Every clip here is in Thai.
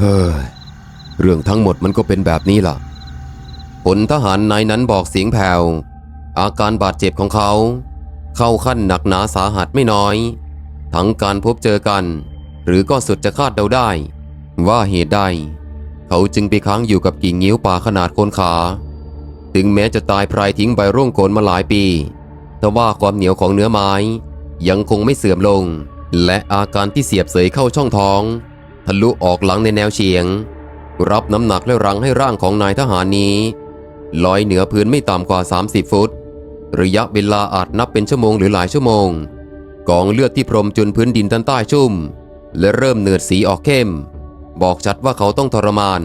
เฮ้ยเรื่องทั้งหมดมันก็เป็นแบบนี้ล่ะพลทหารนายนั้นบอกเสียงแผ่ว อาการบาดเจ็บของเขา เข้าขั้นหนักหนาสาหัสไม่น้อย ทั้งการพบเจอกัน หรือก็สุดจะคาดเดาได้ ว่าเหตุใด เขาจึงไปค้างอยู่กับกิ่งงิ้วป่าขนาดโคนขา ถึงแม้จะตายพรายทิ้งใบร่วงโกนมาหลายปี แต่ว่าความเหนียวของเนื้อไม้ ยังคงไม่เสื่อมลง และอาการที่เสียบเสยเข้าช่องท้อง ทะลุออกหลังในแนวเฉียง รับน้ำหนักและรังให้ร่างของนายทหารนี้ ลอยเหนือพื้นไม่ต่ำกว่า 30 ฟุต ระยะเวลาอาจนับเป็นชั่วโมงหรือหลายชั่วโมง กองเลือดที่พรมจนพื้นดินด้านใต้ชุ่ม และเริ่มเนือดสีออกเข้ม บอกชัดว่าเขาต้องทรมาน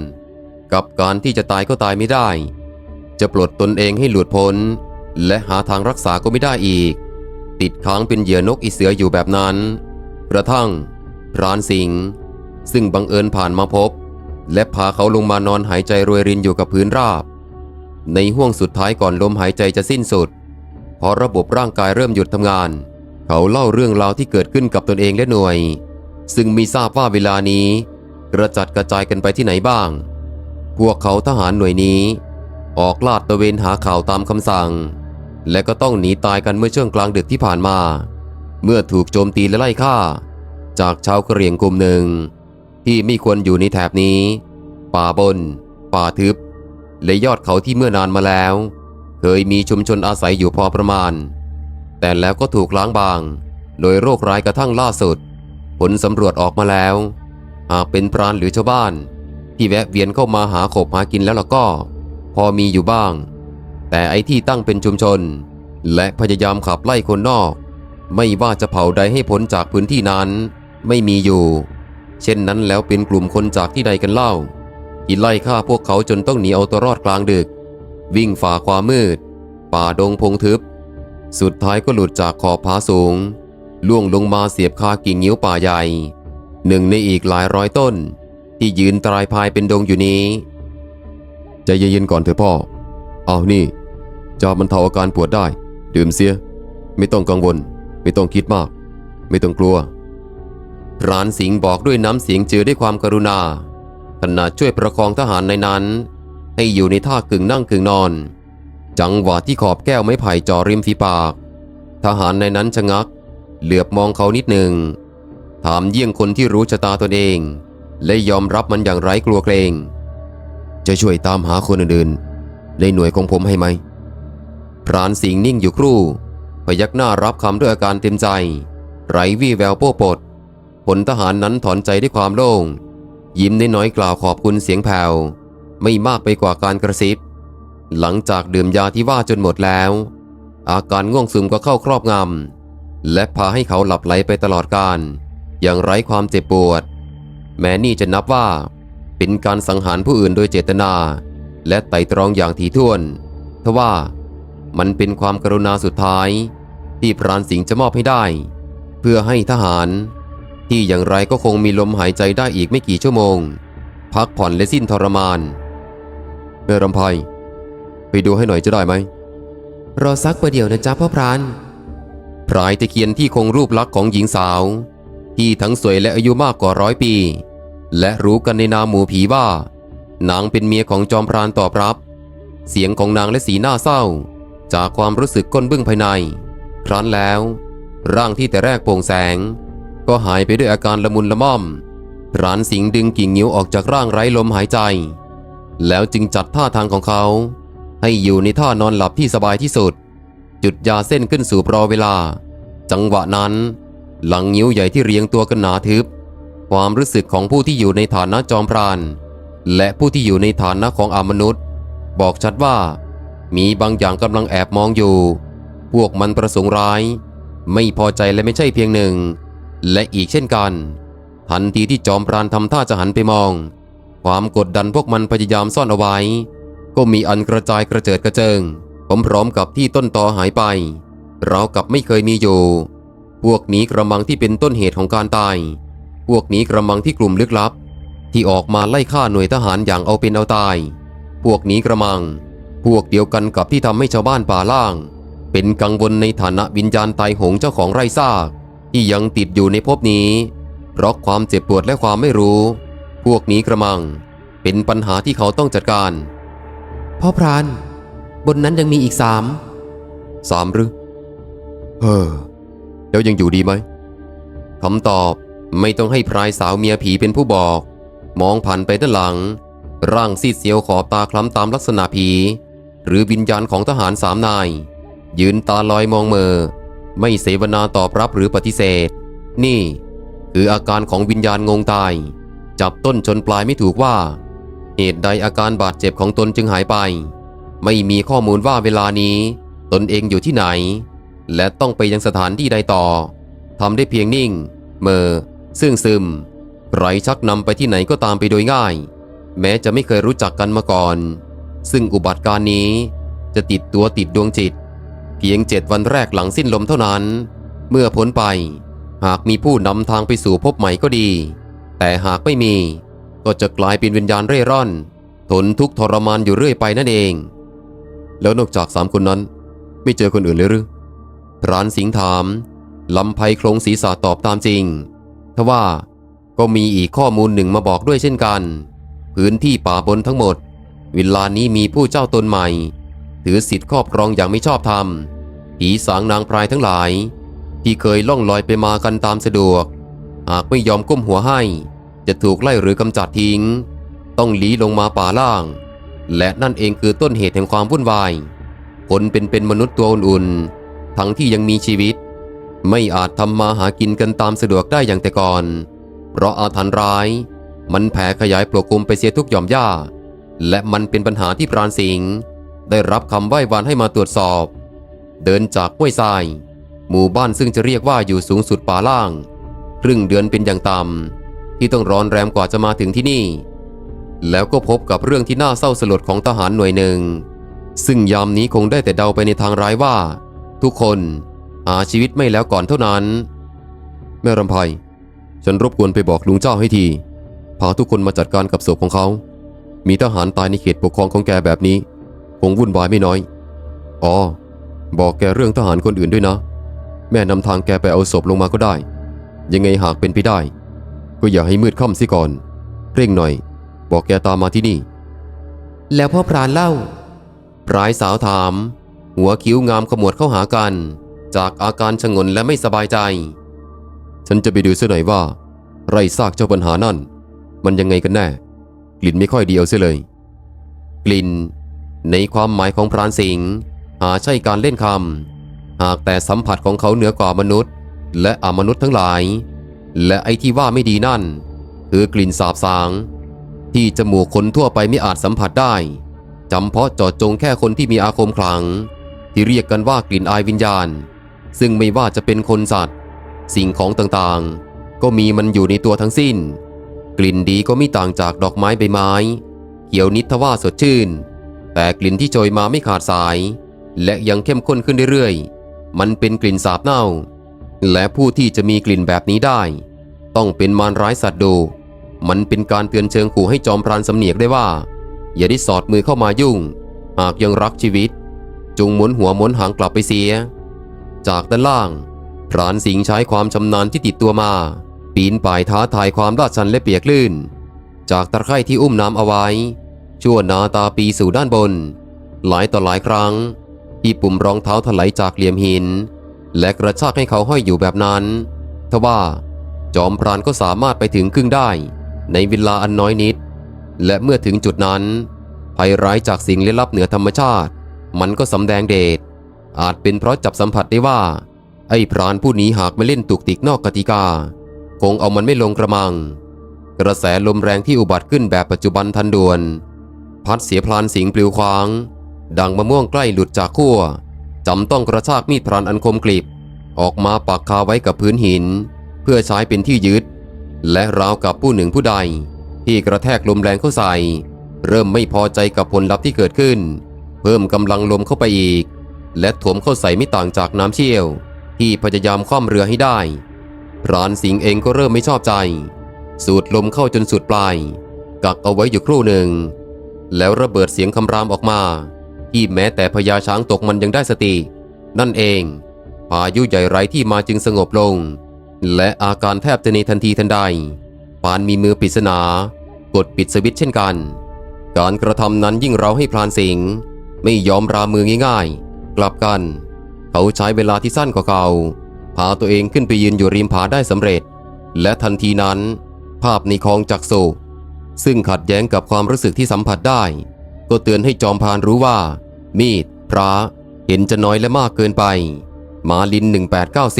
กับการที่จะตายก็ตายไม่ได้ จะปลดตนเองให้หลุดพ้น และหาทางรักษาก็ไม่ได้อีก ติดค้างเป็นเหยื่อนกอีเสืออยู่แบบนั้น กระทั่งพรานสิงห์ ซึ่งบังเอิญผ่านมาพบ และพาเขาลงมานอนหายใจรวยรินอยู่กับพื้นราบ ในห่วงสุดท้ายก่อนลมหายใจจะสิ้นสุด พอระบบร่างกายเริ่มหยุดทำงาน เขาเล่าเรื่องราวที่เกิดขึ้นกับตนเองและหน่วย ซึ่งมีทราบว่าเวลานี้ กระจัดกระจายกันไปที่ไหนบ้าง พวกเขาทหารหน่วยนี้ ออกลาดตระเวนหาข่าวตามคำสั่ง และก็ต้องหนีตายกันเมื่อช่วงกลางดึกที่ผ่านมา เมื่อถูกโจมตีและไล่ฆ่า จากชาวกะเหรี่ยงกลุ่มหนึ่ง ที่ไม่ควรอยู่ในแถบนี้ ป่าบน ป่าทึบ และยอดเขาที่เมื่อนานมาแล้ว เคยมีชุมชนอาศัยอยู่พอประมาณ แต่แล้วก็ถูกล้างบาง โดยโรคร้ายกระทั่งล่าสุด ผลสำรวจออกมาแล้ว หากเป็นพรานหรือชาวบ้าน ที่แวะเวียนเข้ามาหาขบหากินแล้วล่ะก็ พอมีอยู่บ้าง แต่ไอ้ที่ตั้งเป็นชุมชน และพยายามขับไล่คนนอก ไม่ว่าจะเผาใดให้พ้นจากพื้นที่นั้น ไม่มีอยู่ เช่นนั้นแล้วเป็นกลุ่มคนจากที่ใดกันเล่า ที่ไล่ฆ่าพวกเขาจนต้องหนีเอาตัวรอดกลางดึก วิ่งฝ่าความมืด ป่าดงพงทึบ สุดท้ายก็หลุดจากขอบผาสูง ล่วงลงมาเสียบคากิ่งงิ้วป่าใหญ่ หนึ่งในอีกหลายร้อยต้น ที่ยืนตรายพายเป็นดงอยู่นี้ใจเย็นๆก่อนเถอะพ่อ เอานี่จะบรรเทาอาการปวดได้ ดื่มเสีย ไม่ต้องกังวล ไม่ต้องคิดมาก ไม่ต้องกลัว รานสิงห์บอกด้วยน้ำเสียงเจือด้วยความกรุณาขณะช่วยประคองทหารในนั้น ให้อยู่ในท่ากึ่งนั่งกึ่งนอน จังหวะที่ขอบแก้วไม้ไผ่จ่อริมฝีปาก ทหารในนั้นชะงัก เหลือบมองเขานิดหนึ่ง ถามเยี่ยงคนที่รู้ชะตาตนเอง และยอมรับมันอย่างไร้กลัวเกรง จะช่วยตามหาคนอื่นๆในหน่วยของผมให้ไหมพรานสิงห์นิ่งอยู่ครู่ พยักหน้ารับคำด้วยอาการเต็มใจ ไร้วี่แววโป้ปด ผลทหารนั้นถอนใจด้วยความโล่ง ยิ้มน้อยๆกล่าวขอบคุณเสียงแผ่วไม่มากไปกว่าการกระซิบ หลังจากดื่มยาที่ว่าจนหมดแล้ว อาการง่วงซึมก็เข้าครอบงำและพาให้เขาหลับไหลไปตลอดการ อย่างไร้ความเจ็บปวด แม้นี่จะนับว่า เป็นการสังหารผู้อื่นโดยเจตนา และไตร่ตรองอย่างถี่ถ้วนทว่ามันเป็นความกรุณาสุดท้าย ที่พรานสิงห์จะมอบให้ได้ เพื่อให้ทหาร ที่อย่างไรก็คงมีลมหายใจได้อีกไม่กี่ชั่วโมง พักผ่อนและสิ้นทรมานแม่รำไพไปดูให้หน่อยจะได้ไหม รอสักประเดี๋ยวนะจ๊ะพ่อพรานพรายตะเคียนที่คงรูปลักษณ์ของหญิงสาว ที่ทั้งสวยและอายุมากกว่าร้อยปี และรู้กันในนามหมู่ผีว่านางเป็นเมียของจอมพรานตอบรับ เสียงของนางและสีหน้าเศร้า จากความรู้สึกก้นบึ้งภายใน ครั้นแล้ว ร่างที่แต่แรกโปร่งแสง ก็หายไปด้วยอาการละมุนละม่อมพรานสิงดึงกิ่งนิ้วออกจากร่างไร้ลมหายใจ แล้วจึงจัดท่าทางของเขา ให้อยู่ในท่านอนหลับที่สบายที่สุด จุดยาเส้นขึ้นสู่รอเวลา จังหวะนั้น หลังนิ้วใหญ่ที่เรียงตัวกันหนาทึบ ความรู้สึกของผู้ที่อยู่ในฐานะจอมพราน และผู้ที่อยู่ในฐานะของอมนุษย์ บอกชัดว่า มีบางอย่างกำลังแอบมองอยู่ พวกมันประสงค์ร้าย ไม่พอใจและไม่ใช่เพียงหนึ่ง และอีกเช่นกัน ทันทีที่จอมพรานทำท่าจะหันไปมอง ความกดดันพวกมันพยายามซ่อนเอาไว้ ก็มีอันกระจายกระเจิดกระเจิงพร้อมๆกับที่ต้นตอหายไปเรากับไม่เคยมีอยู่ พวกนี้กระมังที่เป็นต้นเหตุของการตาย พวกนี้กระมังที่กลุ่มลึกลับ ที่ออกมาไล่ฆ่าหน่วยทหารอย่างเอาเป็นเอาตาย พวกนี้กระมัง พวกเดียวกันกับที่ทำให้ชาวบ้านป่าล่าง เป็นกังวลในฐานะวิญญาณตายหงเจ้าของไร่ซาก ที่ยังติดอยู่ในภพนี้ เพราะความเจ็บปวดและความไม่รู้ พวกนี้กระมัง เป็นปัญหาที่เขาต้องจัดการ พ่อพราน บนนั้นยังมีอีกสามสามหรือเฮ้อแล้วยังอยู่ดีไหมคำตอบไม่ต้องให้พรายสาวเมียผีเป็นผู้บอก มองผ่านไปด้านหลัง ร่างซีดเซียวขอบตาคล้ำตามลักษณะผี หรือวิญญาณของทหารสามนาย ยืนตาลอยมองเมอ ไม่เสวนาตอบรับหรือปฏิเสธ นี่ คืออาการของวิญญาณงงตาย จับต้นชนปลายไม่ถูกว่า เหตุใดอาการบาดเจ็บของตนจึงหายไป ไม่มีข้อมูลว่าเวลานี้ ตนเองอยู่ที่ไหน และต้องไปยังสถานที่ใดต่อทำได้เพียงนิ่ง เมอซึ่งซึมใครชักนำไปที่ไหนก็ตามไปโดยง่าย แม้จะไม่เคยรู้จักกันมาก่อน ซึ่งอุบัติการณ์นี้จะติดตัวติดดวงจิต เพียงเจ็ดวันแรกหลังสิ้นลมเท่านั้น เมื่อพ้นไป หากมีผู้นำทางไปสู่พบใหม่ก็ดี แต่หากไม่มี ก็จะกลายเป็นวิญญาณเร่ร่อน ทนทุกทรมานอยู่เรื่อยไปนั่นเอง แล้วนอกจากสามคนนั้น ไม่เจอคนอื่นเลยหรือพรานสิงถามลำไพโครงศีรษะตอบตามจริงทว่าก็มีอีกข้อมูลหนึ่งมาบอกด้วยเช่นกัน พื้นที่ป่าบนทั้งหมดเวลานี้มีผู้เจ้าตนใหม่ ถือสิทธิ์ครอบครองอย่างไม่ชอบธรรมผีสางนางพรายทั้งหลาย ที่เคยล่องลอยไปมากันตามสะดวก หากไม่ยอมก้มหัวให้ จะถูกไล่หรือกำจัดทิ้ง ต้องหลีลงมาป่าล่าง และนั่นเองคือต้นเหตุแห่งความวุ่นวาย คนเป็นเป็นมนุษย์ตัวอุ่นๆทั้งที่ยังมีชีวิต ไม่อาจทำมาหากินกันตามสะดวกได้อย่างแต่ก่อน เพราะอาถรรพ์ร้าย มันแผ่ขยายปกคลุมไปเสียทุกหย่อมหญ้า และมันเป็นปัญหาที่พรานสิงห์ ได้รับคำไหว้วานให้มาตรวจสอบ เดินจากห้วยทราย หมู่บ้านซึ่งจะเรียกว่าอยู่สูงสุดป่าล่าง ครึ่งเดือนเป็นอย่างต่ำที่ต้องร้อนแรมกว่าจะมาถึงที่นี่ แล้วก็พบกับเรื่องที่น่าเศร้าสลดของทหารหน่วยหนึ่ง ซึ่งยามนี้คงได้แต่เดาไปในทางร้ายว่า ทุกคนหาชีวิตไม่แล้วก่อนเท่านั้น แม่รำไพฉันรบกวนไปบอกลุงเจ้าให้ทีพาทุกคนมาจัดการกับศพของเขา มีทหารตายในเขตปกครองของแกแบบนี้ งวุ่นวายไม่น้อย อ๋อ บอกแกเรื่องทหารคนอื่นด้วยนะ แม่นำทางแกไปเอาศพลงมาก็ได้ ยังไงหากเป็นไปได้ ก็อย่าให้มืดค่ำสิก่อน เร่งหน่อย บอกแกตามมาที่นี่ แล้วพ่อพรานเล่าพรายสาวถาม หัวคิ้วงามขมวดเข้าหากัน จากอาการชงนและไม่สบายใจ ฉันจะไปดูเสียหน่อยว่า ไรซากเจ้าปัญหานั่น มันยังไงกันแน่ กลิ่นไม่ค่อยเดียวเสียเลย กลิ่น ในความหมายของพรานสิงห์หาใช่การเล่นคำหากแต่สัมผัสของเขาเหนือกว่ามนุษย์ และอมนุษย์ทั้งหลาย และไอ้ที่ว่าไม่ดีนั่น คือกลิ่นสาบสาง ที่จมูกคนทั่วไปไม่อาจสัมผัสได้จำเพาะจาะจงแค่คนที่มีอาคมขลัง ที่เรียกกันว่ากลิ่นอายวิญญาณ ซึ่งไม่ว่าจะเป็นคนสัตว์ สิ่งของต่างๆ ก็มีมันอยู่ในตัวทั้งสิ้น กลิ่นดีก็ไม่ต่างจากดอกไม้ใบไม้ เขียวนิทว่าสดชื่น แต่กลิ่นที่โชยมาไม่ขาดสาย และยังเข้มข้นขึ้นเรื่อยๆ มันเป็นกลิ่นสาบเน่า และผู้ที่จะมีกลิ่นแบบนี้ได้ ต้องเป็นมารร้ายสัตว์ดู มันเป็นการเตือนเชิงขู่ให้จอมพรานสำเนียกได้ว่า อย่าได้สอดมือเข้ามายุ่ง หากยังรักชีวิต จงหมุนหัวหมุนหางกลับไปเสีย จากด้านล่างพรานสิงห์ใช้ความชำนาญที่ติดตัวมา ปีนป่ายท้าทายความลาดชันและเปียกลื่น จากตะไคร่ที่อุ้มน้ำเอาไว้ ชั่วนาตาปีสู่ด้านบน หลายต่อหลายครั้ง ที่ปุ่มรองเท้าถลายจากเหลี่ยมหิน และกระชากให้เขาห้อยอยู่แบบนั้นทว่า จอมพรานก็สามารถไปถึงครึ่งได้ ในเวลาอันน้อยนิด และเมื่อถึงจุดนั้น ภัยร้ายจากสิ่งลี้ลับเหนือธรรมชาติ มันก็สำแดงเดชอาจเป็นเพราะจับสัมผัสได้ว่า ไอ้พรานผู้นี้หากไม่เล่นตุกติกนอกกติกา คงเอามันไม่ลงกระมัง กระแสลมแรงที่อุบัติขึ้นแบบปัจจุบันทันด่วน พัดเสียพลานสิงปลิวควาง ดังมะม่วงใกล้หลุดจากขั้วจำต้องกระชากมีดพรานอันคมกริบ ออกมาปักคาไว้กับพื้นหิน เพื่อใช้เป็นที่ยึด และราวกับผู้หนึ่งผู้ใด ที่กระแทกลมแรงเข้าใส่ เริ่มไม่พอใจกับผลลัพธ์ที่เกิดขึ้น เพิ่มกำลังลมเข้าไปอีก และถมเข้าใส่ไม่ต่างจากน้ำเชี่ยว ที่พยายามคว่ำเรือให้ได้พรานสิงห์เองก็เริ่มไม่ชอบใจ สูดลมเข้าจนสุดปลาย กักเอาไว้อยู่ครู่หนึ่ง แล้วระเบิดเสียงคำรามออกมา ที่แม้แต่พญาช้างตกมันยังได้สติ นั่นเองพายุใหญ่ไรที่มาจึงสงบลง และอาการแทบจะในทันทีทันใดปานมีมือปริศนากดปิดสวิตช์เช่นกัน การกระทำนั้นยิ่งเราให้พลานสิงห์ไม่ยอมรามือง่ายๆ กลับกัน เขาใช้เวลาที่สั้นกว่าเขาพาตัวเองขึ้นไปยืนอยู่ริมผาได้สำเร็จ และทันทีนั้น ภาพในคลองจักสุ ซึ่งขัดแย้งกับความรู้สึกที่สัมผัสได้ ก็เตือนให้จอมพานรู้ว่า มีด พระ เห็นจะน้อยและมากเกินไปมาลิน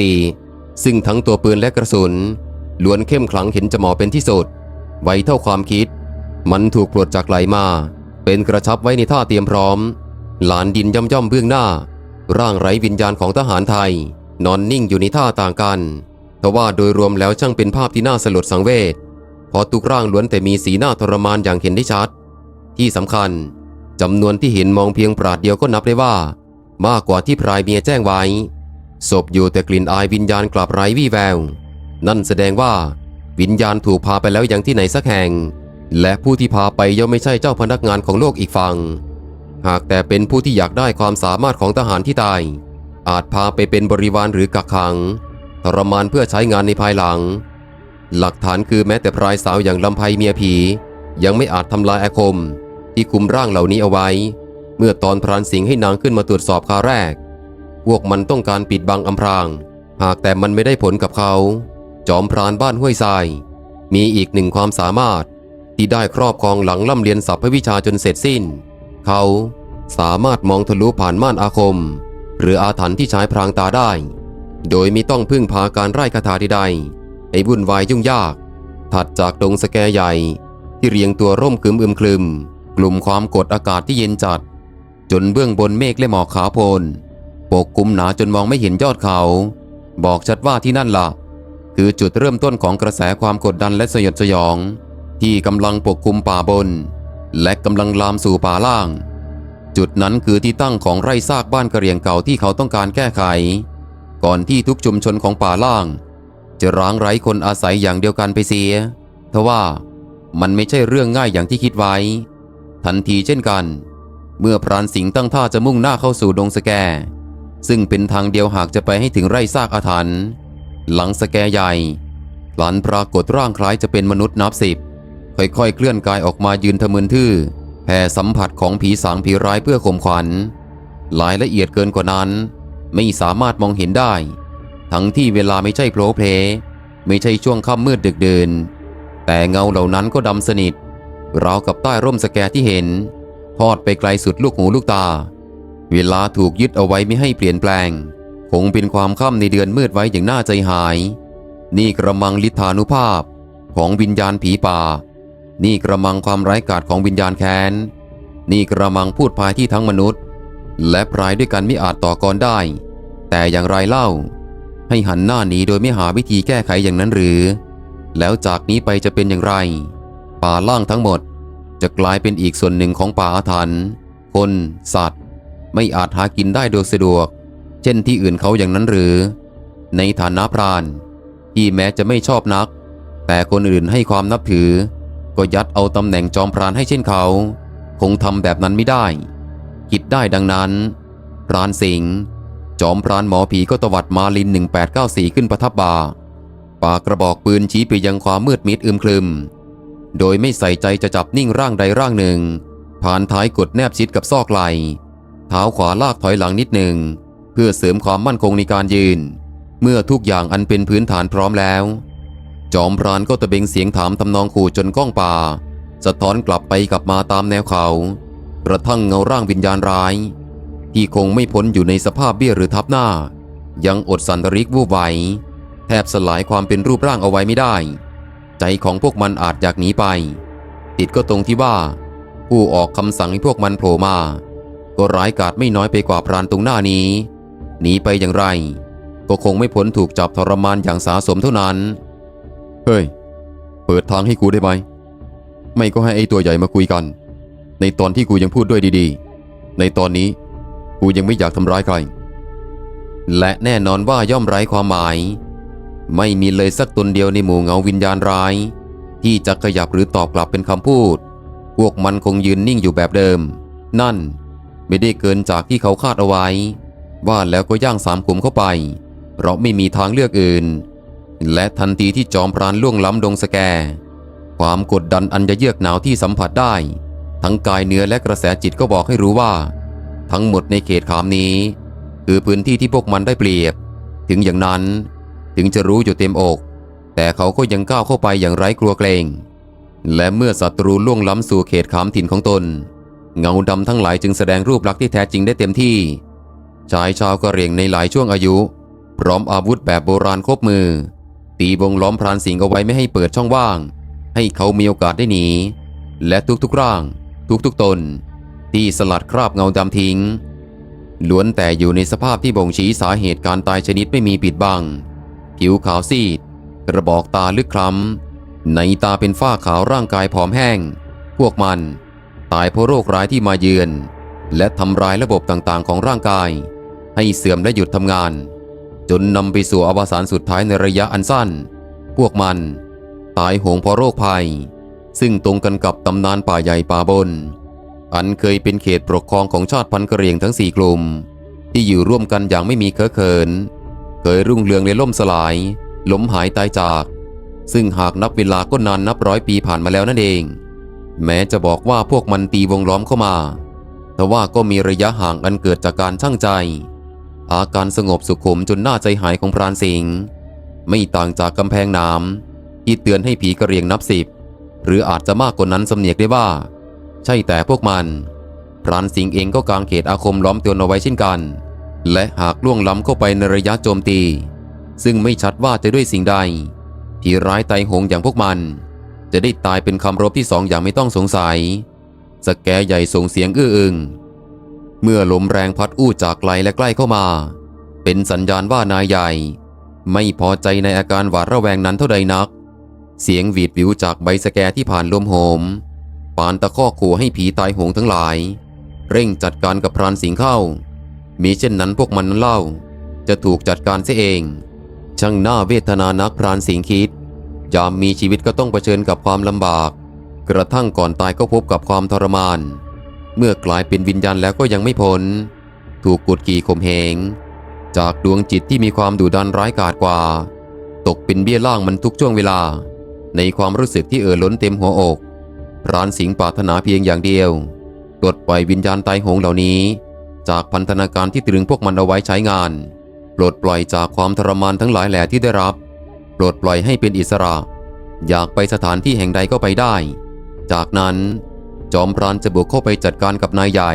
1894 ซึ่งทั้งตัวปืนและกระสุน ล้วนเข้มขลังเห็นจะเหมาะเป็นที่สุด ไวเท่าความคิด มันถูกปลดจากไหลมา เป็นกระชับไว้ในท่าเตรียมพร้อม หลานดินย่อมย่อมเบื้องหน้า ร่างไร้วิญญาณของทหารไทย นอนนิ่งอยู่ในท่าต่างกันทว่าโดยรวมแล้วช่างเป็นภาพที่น่าสลดสังเวช ราะทุกร่างล้วนแต่มีสีหน้าทรมานอย่างเห็นได้ชัด ที่สำคัญจำนวนที่เห็นมองเพียงปราดเดียวก็นับได้ว่า มากกว่าที่พรายเมียแจ้งไว้ ศพอยู่แต่กลิ่นอายวิญญาณกลับไร้วี่แวว นั่นแสดงว่า วิญญาณถูกพาไปแล้วอยังที่ไหนสักแห่ง และผู้ที่พาไปย่อมไม่ใช่เจ้าพนักงานของโลกอีกฝั่งหากแต่เป็นผู้ที่อยากได้ความสามารถของทหารที่ตายอาจพาไปเป็นบริวารหรือกักขังทรมานเพื่อใช้งานในภายหลัง หลักฐานคือแม้แต่พรายสาวอย่างลำไพเมียผี ยังไม่อาจทำลายอาคม ที่คุมร่างเหล่านี้เอาไว้ เมื่อตอนพรานสิงห์ให้นางขึ้นมาตรวจสอบคาแรก พวกมันต้องการปิดบังอำพราง หากแต่มันไม่ได้ผลกับเขา จอมพรานบ้านห้วยทราย มีอีกหนึ่งความสามารถ ที่ได้ครอบครองหลังล่ำเรียนศัพทวิชาจนเสร็จสิ้น เขาสามารถมองทะลุผ่านม่านอาคม หรืออาถรรพ์ที่ใช้พรางตาได้ โดยไม่ต้องพึ่งพาการไร้คาถาใดๆ ให้วุ่นวายยุ่งยาก ถัดจากดงสแกใหญ่ ที่เรียงตัวร่มครึมอึมครึม กลุ่มความกดอากาศที่เย็นจัด จนเบื้องบนเมฆและหมอกขาวโพลนปกคลุมหนาจนมองไม่เห็นยอดเขา บอกชัดว่าที่นั่นล่ะ คือจุดเริ่มต้นของกระแสความกดดันและสยดสยอง ที่กำลังปกคลุมป่าบน และกำลังลามสู่ป่าล่าง จุดนั้นคือที่ตั้งของไร่ซากบ้านกระเรียงเก่าที่เขาต้องการแก้ไข ก่อนที่ทุกชุมชนของป่าล่าง จะร้างไร้คนอาศัยอย่างเดียวกันไปเสียทว่ามันไม่ใช่เรื่องง่ายอย่างที่คิดไว้ ทันทีเช่นกัน เมื่อพรานสิงห์ตั้งท่าจะมุ่งหน้าเข้าสู่ดงสแก ซึ่งเป็นทางเดียวหากจะไปให้ถึงไร่ซากอาถรรพ์หลังสแกใหญ่หลันปรากฏร่างคล้ายจะเป็นมนุษย์นับสิบ ค่อยๆ เคลื่อนกายออกมายืนทะมึนทื่อแผ่สัมผัสของผีสางผีร้ายเพื่อข่มขวัญรายละเอียดเกินกว่านั้น ไม่สามารถมองเห็นได้ ทั้งที่เวลาไม่ใช่โผล่เพลไม่ใช่ช่วงค่ำมืดดึกเดิน แต่เงาเหล่านั้นก็ดำสนิทราวกับใต้ร่มสแกที่เห็น ทอดไปไกลสุดลูกหูลูกตา เวลาถูกยึดเอาไว้ไม่ให้เปลี่ยนแปลง คงเป็นความค่ำในเดือนมืดไว้อย่างน่าใจหาย นี่กระมังลิธานุภาพของวิญญาณผีป่า นี่กระมังความไร้กาจของวิญญาณแค้น นี่กระมังพูดพายที่ทั้งมนุษย์ และพรายด้วยกันไม่อาจต่อกรได้ แต่อย่างไรเล่า ให้หันหน้าหนีโดยไม่หาวิธีแก้ไขอย่างนั้นหรือ แล้วจากนี้ไปจะเป็นอย่างไร ป่าล่างทั้งหมด จะกลายเป็นอีกส่วนหนึ่งของป่าอาถรรพ์คน สัตว์ ไม่อาจหากินได้โดยสะดวก เช่นที่อื่นเขาอย่างนั้นหรือ ในฐานะพรานที่แม้จะไม่ชอบนัก แต่คนอื่นให้ความนับถือ ก็ยัดเอาตำแหน่งจอมพรานให้เช่นเขา คงทำแบบนั้นไม่ได้ คิดได้ดังนั้นพรานสิงห์ จอมพรานหมอผีก็ตวัดมาลิน 1894 ขึ้นประทับบ่าปากกระบอกปืนชี้ไปยังความมืดมิดอึมครึม โดยไม่ใส่ใจจะจับนิ่งร่างใดร่างหนึ่ง ผ่านท้ายกดแนบชิดกับซอกไหลเท้าขวาลากถอยหลังนิดหนึ่ง เพื่อเสริมความมั่นคงในการยืน เมื่อทุกอย่างอันเป็นพื้นฐานพร้อมแล้ว จอมพรานก็ตะเบงเสียงถามทำนองขู่จนก้องป่า สะท้อนกลับไปกลับมาตามแนวเขากระทั่งเงาร่างวิญญาณร้าย ที่คงไม่พ้นอยู่ในสภาพเบี้ยหรือทับหน้า ยังอดสันตริกวูบไหวแทบสลายความเป็นรูปร่างเอาไว้ไม่ได้ ใจของพวกมันอาจอยากหนีไป ติดก็ตรงที่ว่า ผู้ออกคำสั่งให้พวกมันโผล่มา ก็ร้ายกาจไม่น้อยไปกว่าพรานตรงหน้านี้หนีไปอย่างไร ก็คงไม่พ้นถูกจับทรมานอย่างสาสมเท่านั้น เฮ้ย เปิดทางให้กูได้ไหม ไม่ก็ให้ไอ้ตัวใหญ่มาคุยกัน ในตอนที่กูยังพูดด้วยดีๆ ในตอนนี้ กูยังไม่อยากทำร้ายใคร และแน่นอนว่าย่อมไร้ความหมาย ไม่มีเลยสักตนเดียวในหมู่เงาวิญญาณร้าย ที่จะขยับหรือตอบกลับเป็นคำพูด พวกมันคงยืนนิ่งอยู่แบบเดิม นั่นไม่ได้เกินจากที่เขาคาดเอาไว้ ว่าแล้วก็ย่างสามขุมเข้าไป เพราะไม่มีทางเลือกอื่น และทันทีที่จอมพรานล่วงล้ำดงสแก ความกดดันอันจะเยือกหนาวที่สัมผัสได้ ทั้งกายเนื้อและกระแสจิตก็บอกให้รู้ว่า ทั้งหมดในเขตขามนี้ คือพื้นที่ที่พวกมันได้เปรียบ ถึงอย่างนั้นถึงจะรู้อยู่เต็มอก แต่เขาก็ยังก้าวเข้าไปอย่างไร้กลัวเกรงและเมื่อศัตรูล่วงล้ำสู่เขตขามถิ่นของตน เงาดำทั้งหลายจึงแสดงรูปลักษณ์ที่แท้จริงได้เต็มที่ชายชาวกะเหรี่ยงในหลายช่วงอายุ พร้อมอาวุธแบบโบราณครบมือ ตีวงล้อมพรานสิงห์เอาไว้ไม่ให้เปิดช่องว่าง ให้เขามีโอกาสได้หนี และทุกๆร่าง ทุกๆตน ที่สลัดคราบเงาดำทิ้ง ล้วนแต่อยู่ในสภาพที่บ่งชี้สาเหตุการตายชนิดไม่มีปิดบัง ผิวขาวซีด กระบอกตาลึกคล้ำในตาเป็นฝ้าขาวร่างกายผอมแห้ง พวกมัน ตายเพราะโรคร้ายที่มาเยือน และทำลายระบบต่างๆ ของร่างกาย ให้เสื่อมและหยุดทำงาน จนนำไปสู่อวสานสุดท้ายในระยะอันสั้น พวกมัน ตายโหงเพราะโรคภัย ซึ่งตรงกันกับตำนานป่าใหญ่ป่าบน อันเคยเป็นเขตปกครองของชาติพันธุ์กะเหรี่ยงทั้งสี่กลุ่ม ที่อยู่ร่วมกันอย่างไม่มีเคอะเขิน เคยรุ่งเรืองเลยล่มสลายล้มหายตายจาก ซึ่งหากนับเวลาก็นานนับร้อยปีผ่านมาแล้วนั่นเอง แม้จะบอกว่าพวกมันตีวงล้อมเข้ามา แต่ว่าก็มีระยะห่างอันเกิดจากการช่างใจ อาการสงบสุขุมจนหน่าใจหายของพรานสิงห์ไม่ต่างจากกำแพงน้ำที่เตือนให้ผีกระเรียงนับสิบหรืออาจจะมากกว่านั้นสำเนียกได้ว่า ใช่แต่พวกมัน พรานสิงห์เองก็กางเขตอาคมล้อมเตือนเอาไว้เช่นกัน และหากล่วงล้ำเข้าไปในระยะโจมตี ซึ่งไม่ชัดว่าจะด้วยสิ่งใดผีร้ายไตหงอย่างพวกมัน จะได้ตายเป็นคำรบที่สองอย่างไม่ต้องสงสัย สแกใหญ่ส่งเสียงอื้ออึงเมื่อลมแรงพัดอู้จากไกลและใกล้เข้ามา เป็นสัญญาณว่านายใหญ่ ไม่พอใจในอาการหวาดระแวงนั้นเท่าใดนัก เสียงหวีดวิวจากใบสแกที่ผ่านลมโหม ปานตะข้อขู่ให้ผีตายโหงทั้งหลาย เร่งจัดการกับพรานสิงเข้า มีเช่นนั้นพวกมันนั้นเล่า จะถูกจัดการเสียเอง ช่างน่าเวทนานักพรานสิงคิด ยามมีชีวิตก็ต้องเผชิญกับความลำบาก กระทั่งก่อนตายก็พบกับความทรมาน เมื่อกลายเป็นวิญญาณแล้วก็ยังไม่พ้น ถูกกดขี่ข่มเหง จากดวงจิตที่มีความดุดันร้ายกาจกว่า ตกเป็นเบี้ยล่างมันทุกช่วงเวลา ในความรู้สึกที่เอ่อล้นเต็มหัวอก พรานสิงห์ปรารถนาเพียงอย่างเดียวปลดปล่อยวิญญาณตายโหงเหล่านี้ จากพันธนาการที่ตรึงพวกมันเอาไว้ใช้งานปลดปล่อยจากความทรมานทั้งหลายแหล่ที่ได้รับปลดปล่อยให้เป็นอิสระ อยากไปสถานที่แห่งใดก็ไปได้ จากนั้นจอมพรานจะบุกเข้าไปจัดการกับนายใหญ่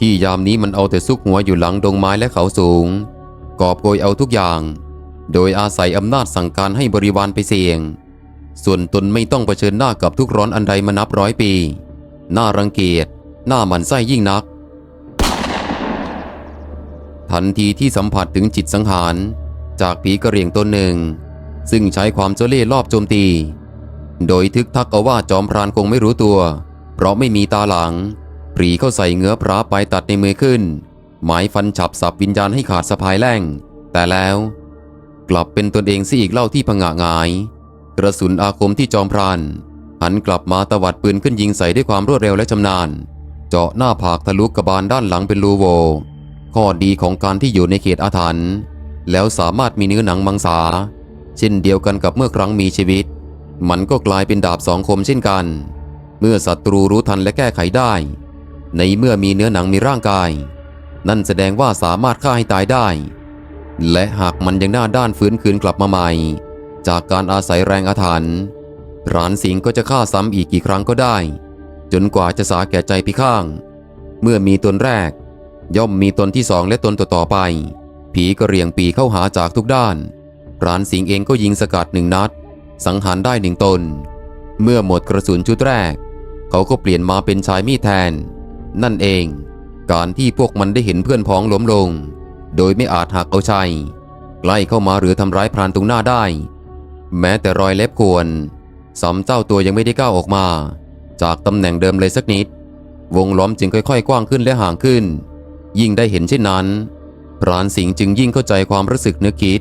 ที่ยามนี้มันเอาแต่ซุกหัวอยู่หลังดงไม้และเขาสูง กอบโกยเอาทุกอย่าง โดยอาศัยอำนาจสั่งการให้บริวารไปเสี่ยง ส่วนตนไม่ต้องเผชิญหน้ากับทุกร้อนอันใดมานับร้อยปี น่ารังเกียจ หน่าหมันไส้ยิ่งนัก ทันทีที่สัมผัสถึงจิตสังหาร จากผีกระเรียงตนหนึ่ง ซึ่งใช้ความเจ้าเล่ห์รอบโจมตี โดยทึกทักเอาว่าจอมพรานคงไม่รู้ตัว เพราะไม่มีตาหลังปรีเข้าใส่เงื้อพระไปตัดในมือขึ้น หมายฟันฉับสับวิญญาณให้ขาดสะพายแล่ง แต่แล้ว กลับเป็นตนเองซะอีกเล่าที่ผงะงาย กระสุนอาคมที่จอมพราน หันกลับมาตวัดปืนขึ้นยิงใส่ด้วยความรวดเร็วและชำนาญ เจาะหน้าผากทะลุกระบาลด้านหลังเป็นรูโว ข้อดีของการที่อยู่ในเขตอาถรรพ์แล้วสามารถมีเนื้อหนังมังสา เช่นเดียวกันกับเมื่อครั้งมีชีวิต มันก็กลายเป็นดาบสองคมเช่นกัน เมื่อศัตรูรู้ทันและแก้ไขได้ ในเมื่อมีเนื้อหนังมีร่างกาย นั่นแสดงว่าสามารถฆ่าให้ตายได้ และหากมันยังหน้าด้านฟื้นคืนกลับมาใหม่ จากการอาศัยแรงอาถรรพ์รานสิงก็จะฆ่าซ้ำอีกกี่ครั้งก็ได้ จนกว่าจะสาแก่ใจพิข้าง เมื่อมีตนแรก ย่อมมีตนที่สองและตนต่อๆไป ผีก็เรียงปีเข้าหาจากทุกด้านรานสิงเองก็ยิงสกัดหนึ่งนัด สังหารได้หนึ่งตน เมื่อหมดกระสุนชุดแรก เขาก็เปลี่ยนมาเป็นชายมีดแทน นั่นเอง การที่พวกมันได้เห็นเพื่อนพ้องล้มลง โดยไม่อาจหักเอาชัยใกล้เข้ามาหรือทำร้ายพรานตรงหน้าได้ แม้แต่รอยเล็บกวนสำเจ้าตัวยังไม่ได้ก้าวออกมา จากตำแหน่งเดิมเลยสักนิด วงล้อมจึงค่อยๆ กว้างขึ้นและห่างขึ้น ยิ่งได้เห็นเช่นนั้นพรานสิงห์จึงยิ่งเข้าใจความรู้สึกนึกคิด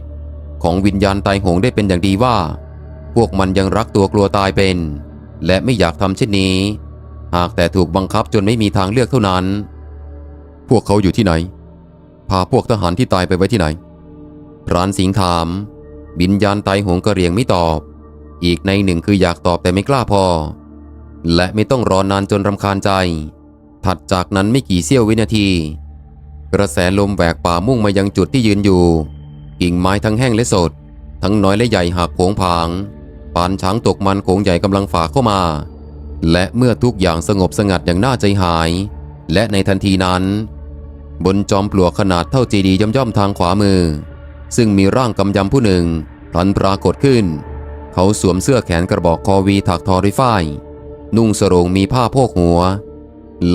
ของวิญญาณตายโหงได้เป็นอย่างดีว่า พวกมันยังรักตัวกลัวตายเป็น และไม่อยากทำเช่นนี้ หากแต่ถูกบังคับจนไม่มีทางเลือกเท่านั้น พวกเขาอยู่ที่ไหน พาพวกทหารที่ตายไปไว้ที่ไหนพรานสิงห์ถาม วิญญาณตายหงกระเรียงไม่ตอบ อีกในหนึ่งคืออยากตอบแต่ไม่กล้าพอ และไม่ต้องรอนานจนรำคาญใจ ถัดจากนั้นไม่กี่เสี้ยววินาที กระแสลมแหวกป่ามุ่งมายังจุดที่ยืนอยู่ กิ่งไม้ทั้งแห้งและสด ทั้งน้อยและใหญ่หักโผงผางปานช้างตกมันโขงใหญ่กำลังฝ่าเข้ามา และเมื่อทุกอย่างสงบสงัดอย่างน่าใจหาย และในทันทีนั้น บนจอมปลวกขนาดเท่าเจดีย์ย่อมๆทางขวามือ ซึ่งมีร่างกำยำผู้หนึ่งพลันปรากฏขึ้น เขาสวมเสื้อแขนกระบอกคอวีถักทอด้ฝ้ายนุ่งสรงมีผ้าโพกหัว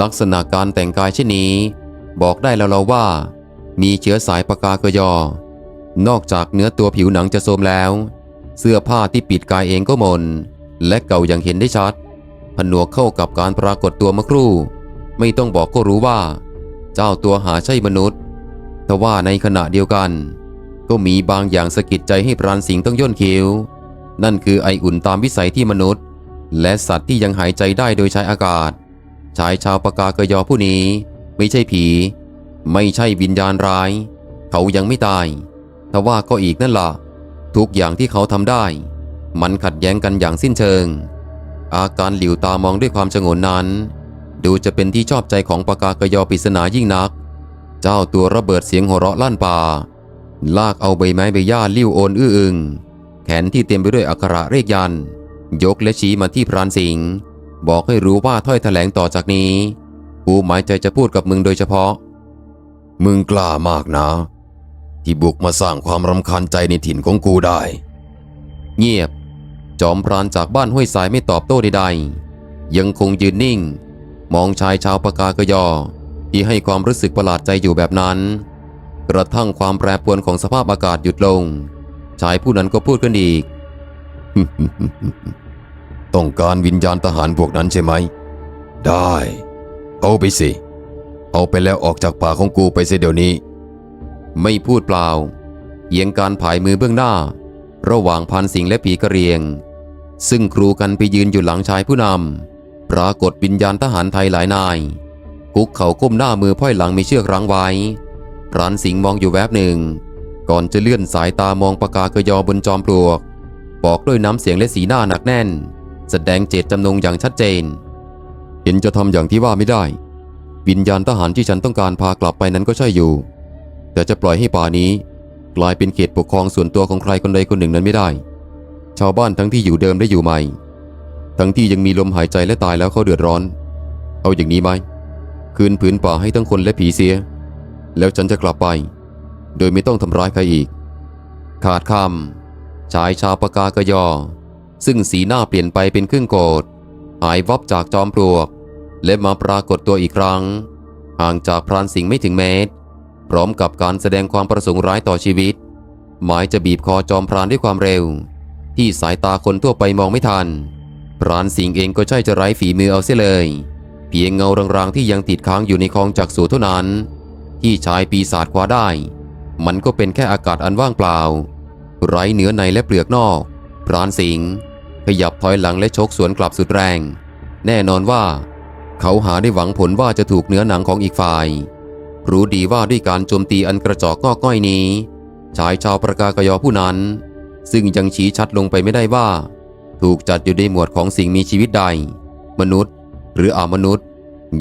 ลักษณะการแต่งกายเช่นนี้ บอกได้แล้วเราว่า มีเชื้อสายปากากยอ นอกจากเนื้อตัวผิวหนังจะโทรมแล้ว เสื้อผ้าที่ปิดกายเองก็มน และเก่าอย่างเห็นได้ชัด ผนวกเข้ากับการปรากฏตัวเมื่อครู่ ไม่ต้องบอกก็รู้ว่า เจ้าตัวหาใช่มนุษย์ทว่าในขณะเดียวกัน ก็มีบางอย่างสะกิดใจให้พรานสิงห์ต้องย่นคิ้ว นั่นคือไออุ่นตามวิสัยที่มนุษย์ และสัตว์ที่ยังหายใจได้โดยใช้อากาศ ชายชาวปากากยอผู้นี้ ไม่ใช่ผี ไม่ใช่วิญญาณร้าย เขายังไม่ตายทว่าก็อีกนั่นล่ะ ทุกอย่างที่เขาทำได้ มันขัดแย้งกันอย่างสิ้นเชิง อาการหลิวตามองด้วยความชงนนั้น ดูจะเป็นที่ชอบใจของปากากยอปริศนายิ่งนัก เจ้าตัวระเบิดเสียงหัวเราะลั่นป่า ลากเอาใบไม้ใบหญ้าลิ้วโอนอื้ออึง แขนที่เต็มไปด้วยอักขระเรียกยัน ยกและชี้มาที่พรานสิงห์บอกให้รู้ว่าถ้อยแถลงต่อจากนี้ กูหมายใจจะพูดกับมึงโดยเฉพาะ มึงกล้ามากนะ ที่บุกมาสร้างความรำคาญใจในถิ่นของกูได้ เงียบ จอมพรานจากบ้านห้วยสายไม่ตอบโต้ใดๆ ยังคงยืนนิ่ง มองชายชาวปากากยอ ที่ให้ความรู้สึกประหลาดใจอยู่แบบนั้น กระทั่งความแปรปรวนของสภาพอากาศหยุดลง ชายผู้นั้นก็พูดกันอีก ต้องการวิญญาณทหารพวกนั้นใช่ไหม ได้ เอาไปสิ เอาไปแล้วออกจากป่าของกูไปเสียเดี๋ยวนี้ ไม่พูดเปล่าเอียงการผายมือเบื้องหน้า ระหว่างพันสิงและผีกระเรียง ซึ่งครูกันไปยืนอยู่หลังชายผู้นำปรากฏวิญญาณทหารไทยหลายนาย กุกเขาก้มหน้ามือพ่อยหลังมีเชือกรั้งไว้ พรานสิงห์มองอยู่แวบหนึ่ง ก่อนจะเลื่อนสายตามองปากากยอบนจอมปลวก บอกด้วยน้ำเสียงและสีหน้าหนักแน่น แสดงเจตจำนงอย่างชัดเจน เห็นจะทำอย่างที่ว่าไม่ได้ วิญญาณทหารที่ฉันต้องการพากลับไปนั้นก็ใช่อยู่ แต่จะปล่อยให้ป่านี้ กลายเป็นเขตปกครองส่วนตัวของใครคนใดคนหนึ่งนั้นไม่ได้ ชาวบ้านทั้งที่อยู่เดิมได้อยู่ใหม่ ทั้งที่ยังมีลมหายใจและตายแล้วเขาเดือดร้อน เอาอย่างนี้ไหมคืนผืนป่าให้ทั้งคนและผีเสีย แล้วฉันจะกลับไป โดยไม่ต้องทำร้ายใครอีก ขาดคำชายชาวปากากยอ ซึ่งสีหน้าเปลี่ยนไปเป็นครึ่งโกรธหายวับจากจอมปลวก และมาปรากฏตัวอีกครั้ง ห่างจากพรานสิงห์ไม่ถึงเมตร พร้อมกับการแสดงความประสงค์ร้ายต่อชีวิต หมายจะบีบคอจอมพรานด้วยความเร็ว ที่สายตาคนทั่วไปมองไม่ทัน พรานสิงห์เองก็ใช่จะไร้ฝีมือเอาเสียเลย เพียงเงารางๆที่ยังติดค้างอยู่ในคลองจักสูเท่านั้น ที่ชายปีศาจคว้าได้ มันก็เป็นแค่อากาศอันว่างเปล่า ไร้เนื้อในและเปลือกนอกพรานสิงห์ขยับถอยหลังและชกสวนกลับสุดแรง แน่นอนว่า เขาหาได้หวังผลว่าจะถูกเนื้อหนังของอีกฝ่าย รู้ดีว่าด้วยการโจมตีอันกระจอกงอกง่อยนี้ ชายชาวประกากยอผู้นั้น ซึ่งยังชี้ชัดลงไปไม่ได้ว่า ถูกจัดอยู่ในหมวดของสิ่งมีชีวิตใด มนุษย์ หรืออามนุษย์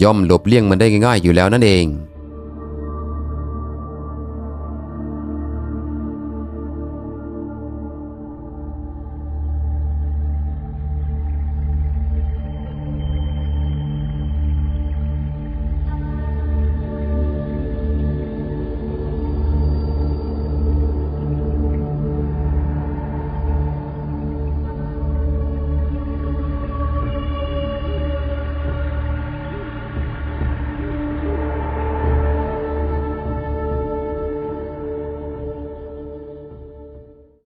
ย่อมหลบเลี่ยงมันได้ง่ายๆอยู่แล้วนั่นเอง